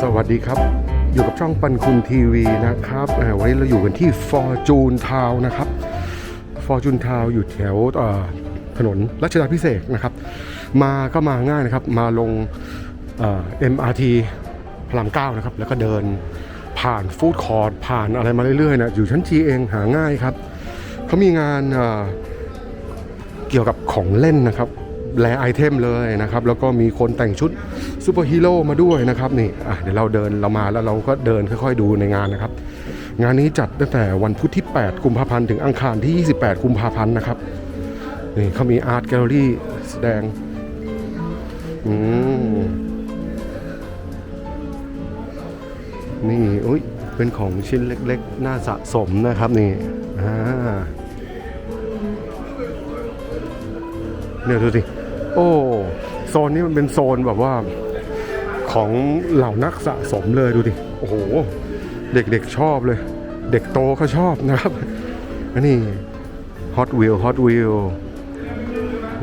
สวัสดีครับ อยู่กับช่องปันคุณทีวีนะครับวันนี้เราอยู่กันที่ฟอร์จูนทาวนะครับฟอร์จูนทาวอยู่แถวถนนรัชดาพิเศษนะครับ มาก็มาง่ายนะครับ มาลงเอ่อ MRT พระรามเก้านะครับ แล้วก็เดินผ่านฟู้ดคอร์ทผ่านอะไรมาเรื่อยๆนะอยู่ชั้นจีเองหาง่ายครับเขามีงานเกี่ยวกับของเล่นนะครับ แลไอเทมเลยนะครับ แล้วก็มีคนแต่งชุดซูเปอร์ฮีโร่มาด้วยนะครับนี่เดี๋ยวเราเดินเรามาแล้วเราก็เดินค่อยๆดูในงานนะครับ งานนี้จัดตั้งแต่วันพุธที่ 8 กุมภาพันธ์ถึงอังคารที่ 28 กุมภาพันธ์นะครับนี่เขามีอาร์ตแกลเลอรี่แสดงอืมนี่อุ้ยเป็นของชิ้นเล็กๆ น่าสะสมนะครับนี่อ่าเนี่ยดูสิ โอ้โซนนี้มันเป็นโซนแบบว่าของเหล่านักสะสมเลยดูดิ โอ้โห เด็กๆชอบเลย เด็กโตก็ชอบนะครับอันนี้ Hot Wheel Hot Wheel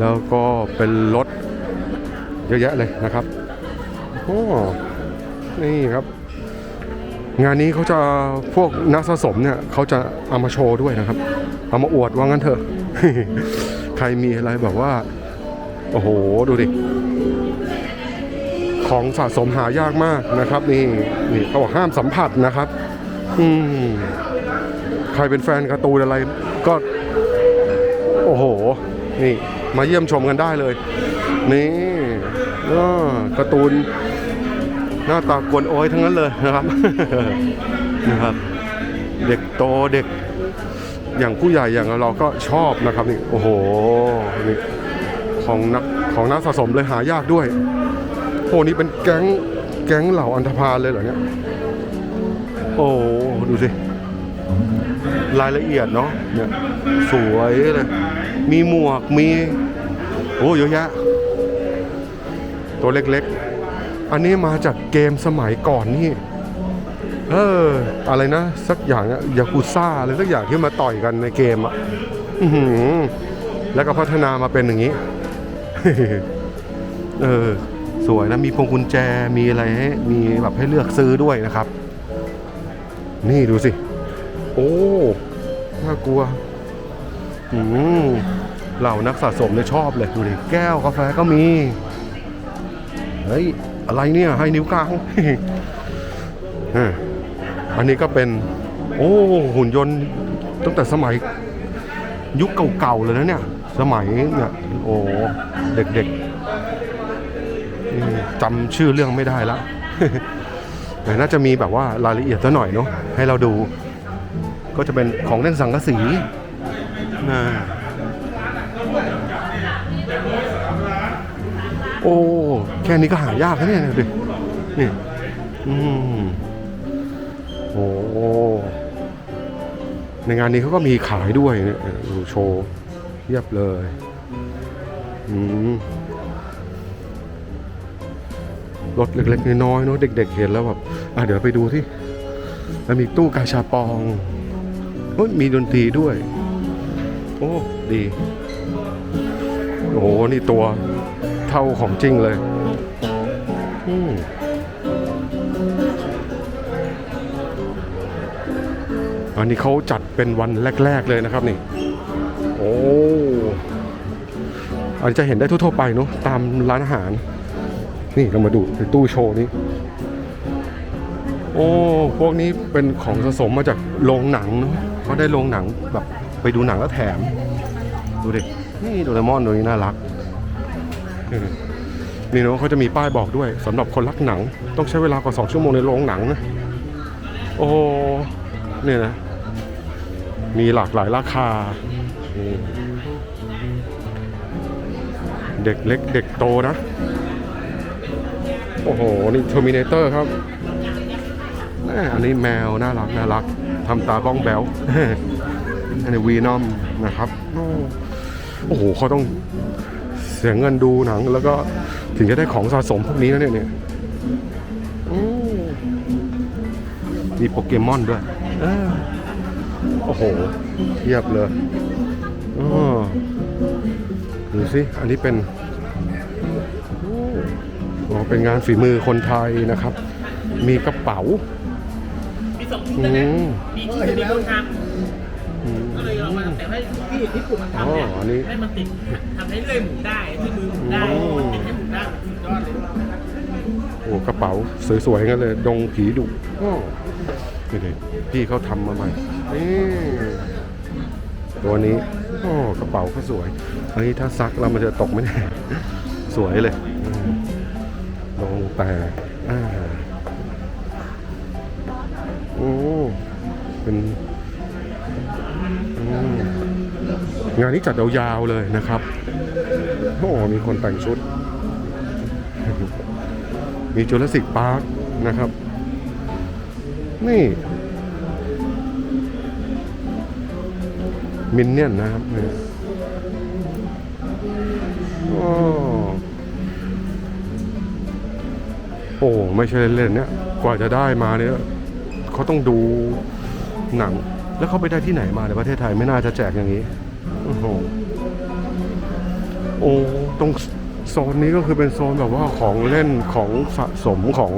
แล้วก็เป็นรถเยอะแยะเลยนะครับโอ้นี่ครับ งานนี้เขาจะพวกนักสะสมเนี่ยเขาจะเอามาโชว์ด้วยนะครับ เอามาอวดว่างั้นเถอะ ใครมีอะไรแบบว่า โอ้โห ดูดิ ของสะสมหายากมากนะครับ นี่นี่เขาบอกห้ามสัมผัสนะครับ อืมใครเป็นแฟนการ์ตูนอะไรก็ โอ้โห นี่มาเยี่ยมชมกันได้เลย นี่ก็การ์ตูนหน้าตากวนโอ้ยทั้งนั้นเลยนะครับนะครับ เด็กโตเด็ก อย่างผู้ใหญ่อย่างเราก็ชอบนะครับนี่โอ้โหนี่ ของนักของนักสะสมเลยหายากด้วยโอ้นี่เป็นแก๊งแก๊งเหล่าอันธพาลเลยเหรอเนี่ยโอ้ดูสิรายละเอียดเนาะเนี่ยสวยเลยมีหมวกมีโอ้เยอะแยะตัวเล็กๆ อันนี้มาจากเกมสมัยก่อนนี่ เออ อะไรนะ สักอย่างอะยากุซ่าอะไรสักอย่างที่มาต่อยกันในเกมอะแล้วก็พัฒนามาเป็นอย่างนี้ เออ สวยนะ มีพวงกุญแจ มีอะไรให้ มีแบบให้เลือกซื้อด้วยนะครับ นี่ดูสิ โอ้ น่ากลัว อืมเหล่านักสะสมเนี่ยชอบเลย ดูดิแก้วกาแฟก็มี เฮ้ย อะไรเนี่ย ให้นิ้วกลางอันนี้ก็เป็น โอ้ หุ่นยนต์ตั้งแต่สมัยยุคเก่าๆเลยนะเนี่ย สมัยเนี่ยโอ้เด็กๆจำชื่อเรื่องไม่ได้ละแต่น่าจะมีแบบว่ารายละเอียดซะหน่อยเนาะให้เราดู ก็จะเป็นของเล่นสังกะสีนะโอ้แค่นี้ก็หายากนะเนี่ยดูดินี่อืมโอ้ในงานนี้เขาก็มีขายด้วยเนี่ยเออดูโชว์ เยียบเลยอืมรถเล็กๆน้อยๆเนาะเด็ก ๆ เห็นแล้วแบบอะเดี๋ยวไปดูที่แล้วมีตู้กาชาปองโอ้ยมีดนตรีด้วย โอ้ดี โอ้โห นี่ตัวเท่าของจริงเลยอืมอันนี้เขาจัดเป็นวันแรก ๆ เลยนะครับนี่ โอ้ อันนี้จะเห็นได้ทั่วๆไปเนาะตามร้านอาหาร นี่เรามาดูตู้โชว์นี้ โอ้พวกนี้เป็นของสะสมมาจากโรงหนังเนาะเขาได้โรงหนังแบบไปดูหนังแล้วแถม ดูดินี่โดเรมอนตัวนี้น่ารักนี่เนาะเขาจะมีป้ายบอกด้วยสำหรับคนรักหนัง ต้องใช้เวลากว่าสองชั่วโมงในโรงหนังนะโอ้เนี่ยนะ มีหลากหลายราคานี่ เด็กเล็กเด็กโตนะ โอ้โห นี่เทอร์มินเตอร์ครับแม่อันนี้แมว น่ารัก น่ารักทำตาบ้องแบวอันนี้วีนอมนะครับ โอ้โหเขาต้องเสียเงินดูหนัง แล้วก็ถึงจะได้ของสะสมพวกนี้นะเนี่ยเนี่ยมีโปเกมอนด้วยโอ้โหเทียบเลยอ๋อ สิ อันนี้เป็นโอ้อ๋อเป็นงานฝีมือคนไทยนะครับ มีกระเป๋า มีสองชิ้นอืนะนะมมีที่อยู่ในโรงทอืมำก็เลยเอามาแต่ให้ที่ที่ปุ่มมันทำอ๋เนี่ยออันนี้ให้มันติดทำให้เลื่อยหมุนได้ที่มือหมุนได้อืมมันติดให้หมุนได้สุดยอดเลยโอ้กระเป๋าสวยๆกันเลย ดงผีดุอ้อนี่เลยพี่เขาทำมาใหม่นี่ตัวนี้ โอ้กระเป๋าก็สวย เฮ้ยถ้าซักแล้วมันจะตกไหมเนี่ยสวยเลยอืมดงแต่อ่าโอ้เป็นงานนี้จัดยาวๆเลยนะครับโอ้มีคนแต่งชุด มีจูราสสิกพาร์คนะครับ นี่มินเนี่ยนนะครับนี่ โอ้โอ้ไม่ใช่เล่นๆเนี่ย กว่าจะได้มาเนี่ยเขาต้องดูหนัง แล้วเขาไปได้ที่ไหนมาในประเทศไทยไม่น่าจะแจกอย่างนี้ โอ้โหโอ้ตรงโซนนี้ก็คือเป็นโซนแบบว่าของเล่นของสะสมของ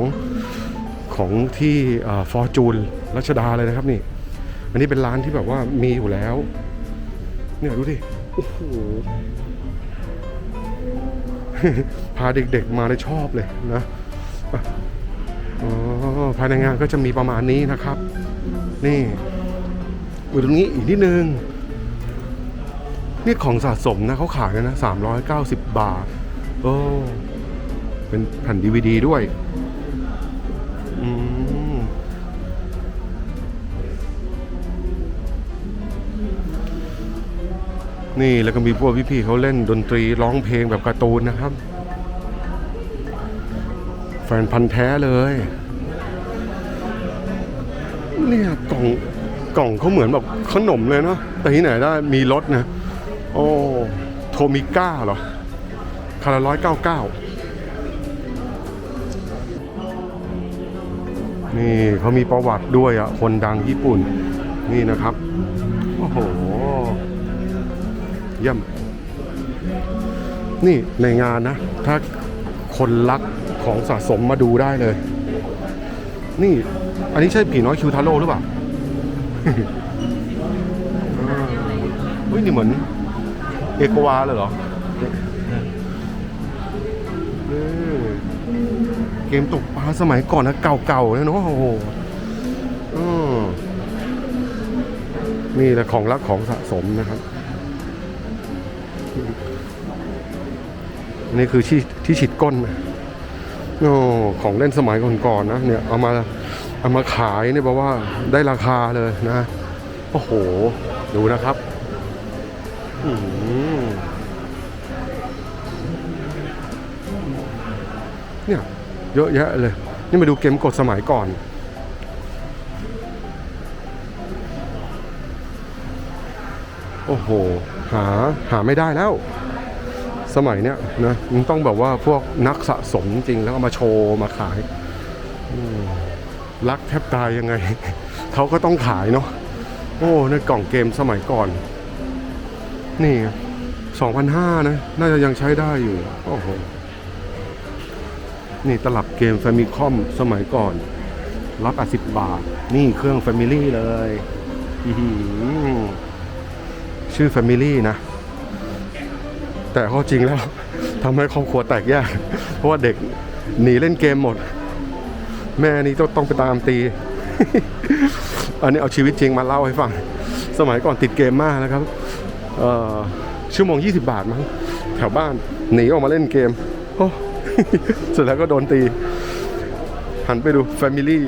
ของที่ฟอร์จูนรัชดาเลยนะครับนี่ อันนี้เป็นร้านที่แบบว่ามีอยู่แล้ว เนี่ยดูดิ โอ้โห พาเด็กๆมาเลยชอบเลยนะอ๋อภายในงานก็จะมีประมาณนี้นะครับ นี่อยู่ตรงนี้อีกนิดนึง นี่ของสะสมนะเขาขายนะสามร้อยเก้าสิบบาท โอ้ เป็นแผ่นดีวดีด้วย นี่แล้วก็มีพวกพี่ๆเขาเล่นดนตรีร้องเพลงแบบการ์ตูนนะครับ แฟนพันธ์แท้เลยเนี่ยกล่องกล่องเขาเหมือนแบบขนมเลยเนาะแต่ที่ไหนได้มีรถนะ โอ้โทมิก้าเหรอคาราร้อยเก้าเก้านี่เขามีประวัติด้วยอะคนดังญี่ปุ่น นี่นะครับ โอ้โห เยี่ยม นี่ในงานนะ ถ้าคนรักของสะสมมาดูได้เลย นี่ อันนี้ใช่ผีน้อยคิวทาโร่หรือเปล่าเฮ้ยนี่เหมือน เอกวาเลยเหรอเกมตกปลาสมัยก่อนนะเก่าๆเลยเนาะโอ้โหนี่แหละของรักของสะสมนะครับ อันนี่คือที่ที่ฉีดก้นโอ้ของเล่นสมัยก่อนๆนะเนี่ยเอามาเอามาขายเนี่ยบอกว่าได้ราคาเลยนะโอ้โห ดูนะครับอืมเนี่ยเยอะแยะเลย นี่มาดูเกมกดสมัยก่อน โอ้โห หาหาไม่ได้แล้ว สมัยเนี้ยนะมันต้องแบบว่าพวกนักสะสมจริงแล้วเอามาโชว์มาขายรักแทบตายยังไง เขาก็ต้องขายเนาะโอ้ในกล่องเกมสมัยก่อน นี่สองพันห้านะ น่าจะยังใช้ได้อยู่ โอ้โห นี่ตลับเกม f a m i c o m สมัยก่อน รับ80บาท นี่เครื่อง Family เลย อือหือ ชื่อ Family นะ แต่ข้อจริงแล้วทำให้ครอบครัวแตกแยก เพราะว่าเด็กหนีเล่นเกมหมด แม่นี่ต้องต้องไปตามตี อันนี้เอาชีวิตจริงมาเล่าให้ฟัง สมัยก่อนติดเกมมากนะครับชั่วโมง 20 บาทมั้งแถวบ้านหนีออกมาเล่นเกมโอ้เสร็จแล้วก็โดนตี หันไปดู Family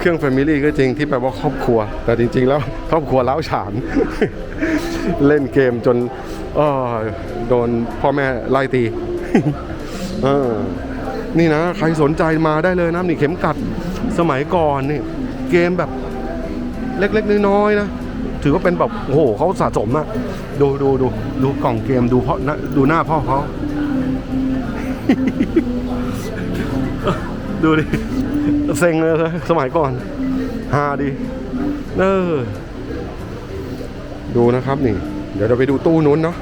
เครื่อง Family ก็จริงที่แปลว่าครอบครัว แต่จริง ๆ แล้วครอบครัวเล้าฉาน เล่นเกมจนโดนพ่อแม่ไล่ตีนี่นะ ใครสนใจมาได้เลยนะนี่เข็มกัดสมัยก่อนนี่ เกมแบบเล็กๆน้อยๆนะถือว่าเป็นแบบโอ้โหเขาสะสมอะดูดูดูดูกล่องเกมดูพ่อนะดูหน้าพ่อเขา ดูดิ เซ็งเลยนะสมัยก่อนฮาดีเออดูนะครับนี่ เดี๋ยวเราไปดูตู้นู้นเนาะ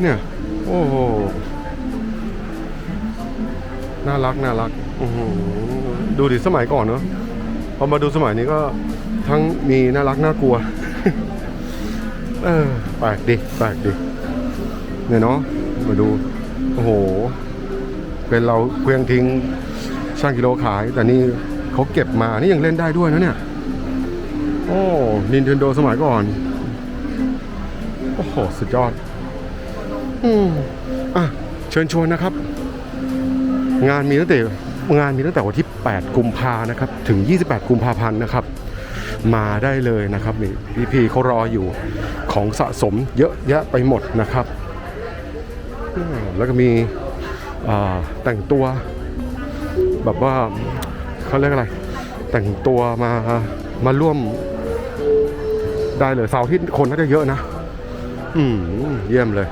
เนี่ย โอ้โห น่ารัก น่ารักดูดิสมัยก่อนเนอะพอมาดูสมัยนี้ก็ทั้งมีน่ารัก น่ากลัว เออแปลกดิแปลกดิเนี่ยเนาะมาดู โอ้โห เป็นเราเคลื่องทิ้งช่างกิโลขาย แต่นี่เขาเก็บมา นี่ยังเล่นได้ด้วยนะเนี่ย โอ้นินเทนโดสมัยก่อน โอ้โห สุดยอด อืมอะ เชิญชวนนะครับ งานมีตั้งแต่งานมีตั้งแต่วันที่ 8 กุมภานะครับ ถึง 28 กุมภาพันธ์นะครับ มาได้เลยนะครับนี่พี่พีเขารออยู่ของสะสมเยอะแยะไปหมดนะครับ แล้วก็มีแต่งตัวแบบว่าเขาเรียกอะไร แต่งตัวมามาร่วมได้เลยเสาร์ที่คนน่าจะเยอะนะ อืมเยี่ยมเลย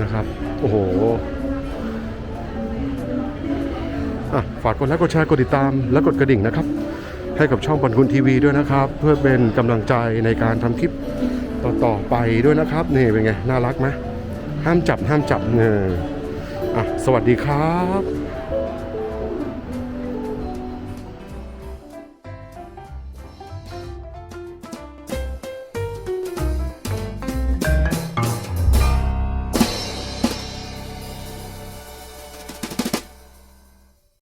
นะครับ โอ้โหฝากกดไลค์กดแชร์กดติดตามและกดกระดิ่งนะครับ ให้กับช่องปันคุณทีวีด้วยนะครับ เพื่อเป็นกำลังใจในการทำคลิปต่อๆไปด้วยนะครับ นี่เป็นไง น่ารักไหม ห้ามจับห้ามจับเนออะสวัสดีครับ